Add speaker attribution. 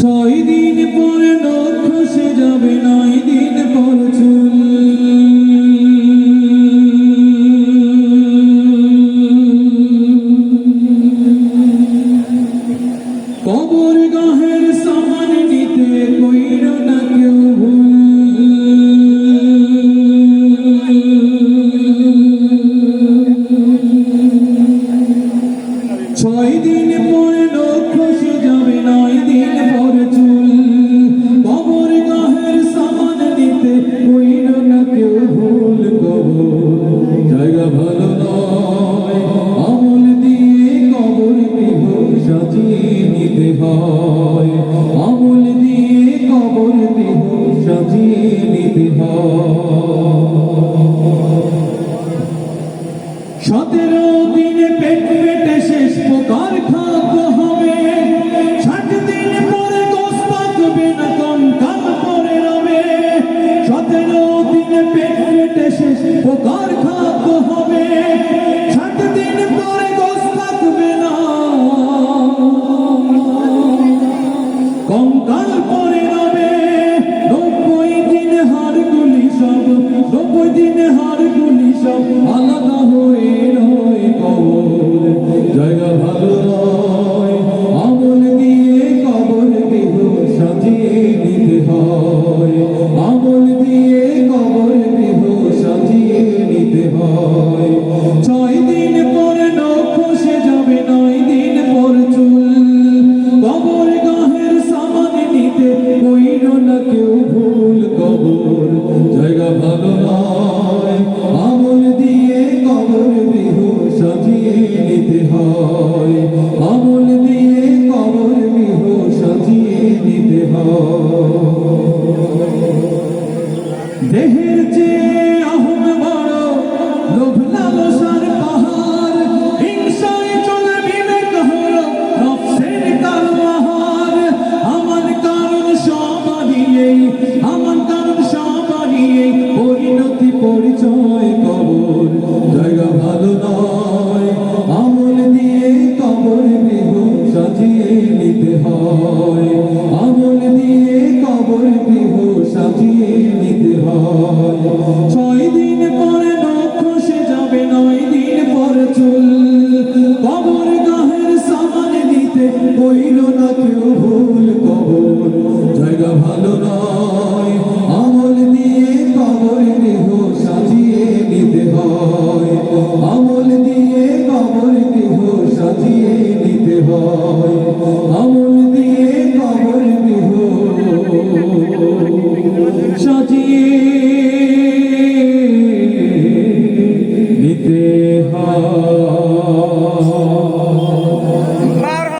Speaker 1: ছয় দিন পরে নখ খসে যাবে, নয় দিন পর চুল। কবর গাহের সামান নিতে কইর না ছয় দিন হয়। আমল দিয়ে কবর দেহ সাজিয়ে নিতে হয়। সতেরো দিনে পেট পেটে দিন হাড়গুলি সব আলাদা হয়ে রয় কবর। জায়গা ভালো নয়, আমল দিয়ে কবর সাজিয়ে হয়। দেহের চেয়ে আহম বড় লোভ লালসার পাহাড়। হিংসায় চলে বিবেক হল নফসের কালো আহার। আমার কারণ সবারই এই, আমার কারণ সবারই এই। পরিণতি, পরিচয়, কবর। জায়গা ভালো নয়। কইল না কেউ ভুল কবর জায়গা ভালো নয়, আমল দিয়ে কবর দেহ সাজিয়ে নিতে হয়। আমল দিয়ে কবর দেহ সাজিয়ে নিতে হয়। আমল দিয়ে কবর দেহ সাজিয়ে নিতে হয়।